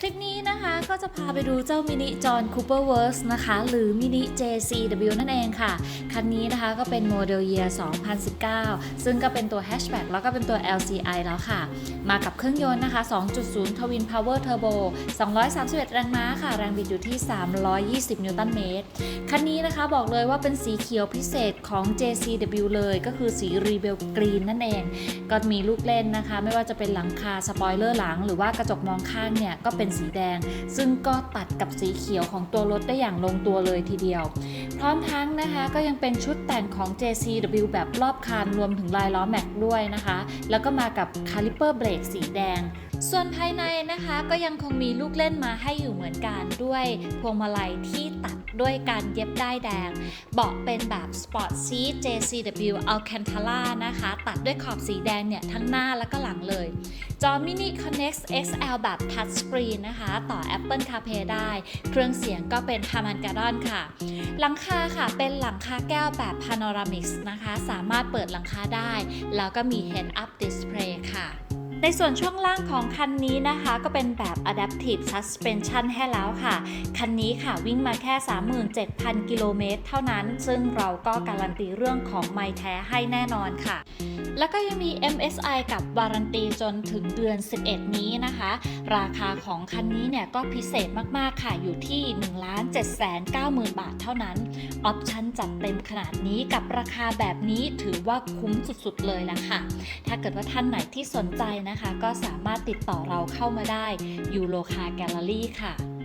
คลิปนี้นะคะก็จะพาไปดูเจ้ามินิจอห์นคูเปอร์เวิร์สนะคะหรือมินิ JCW นั่นเองค่ะ คันนี้นะคะก็เป็นโมเดลเยียร์ 2019 ซึ่งก็เป็นตัวแฮชแบ็กแล้วก็เป็นตัว LCI แล้วค่ะ มากับเครื่องยนต์นะคะ 2.0 Twin Power Turbo 231 แรงม้าค่ะ แรงบิดอยู่ที่ 320 นิวตันเมตร คันนี้นะคะบอกเลยว่าเป็นสีเขียวพิเศษของ JCW เลยก็คือสี Rebel Green นั่นเอง ก็มีลูกเล่นนะคะ ไม่ว่าจะเป็นหลังคาสปอยเลอร์หลัง หรือว่ากระจกมองข้างเนี่ยก็เป็นสีแดง ซึ่งก็ตัดกับสีเขียวของตัวรถได้อย่างลงตัวเลยทีเดียว พร้อมทั้งนะคะก็ยังเป็นชุดแต่งของ JCW แบบรอบคันรวมถึงลายล้อแม็กด้วยนะคะ แล้วก็มากับคาลิเปอร์เบรกสีแดง ส่วนภายในนะคะก็ยังคงมีลูกเล่นมาให้อยู่เหมือนกันด้วยพวงมาลัยที่ตัดด้วยการเย็บได้ายแดง เบาะเป็นแบบ Sport Seat JCW Alcantara นะคะ ตัดด้วยขอบสีแดงเนี่ย ทั้งหน้าและก็หลังเลย จอ Mini Connect XL แบบ Touch Screen นะคะ ต่อ Apple CarPlay ได้ เครื่องเสียงก็เป็น Harman Kardon ค่ะ หลังคาค่ะเป็นหลังคาแก้วแบบ Panoramic นะคะ สามารถเปิดหลังคาได้ แล้วก็มี Head Up Display ค่ะ ในส่วนช่วงล่างของคันนี้นะคะ ก็เป็นแบบ Adaptive Suspension ให้แล้วค่ะ คันนี้ค่ะวิ่งมาแค่ 37,000 กิโลเมตรเท่านั้น ซึ่งเราก็การันตีเรื่องของไมล์แท้ให้แน่นอนค่ะ แล้วก็ยังมี MSI กับวารันตีจนถึงเดือน 11 นี้นะคะ ราคาของคันนี้เนี่ยก็พิเศษมากๆค่ะอยู่ที่ 1 7 9 0 0 0 บาทเท่านั้นออปชั่นจัดเต็มขนาดนี้กับราคาแบบนี้ถือว่าคุ้มสุดๆเลยละค่ะถ้า กิดว่าท่านไหนที่สนใจนะคะ ก็สามารถติดต่อเราเข้ามาได้ยูโรคาแกลเลอรี่ค่ะ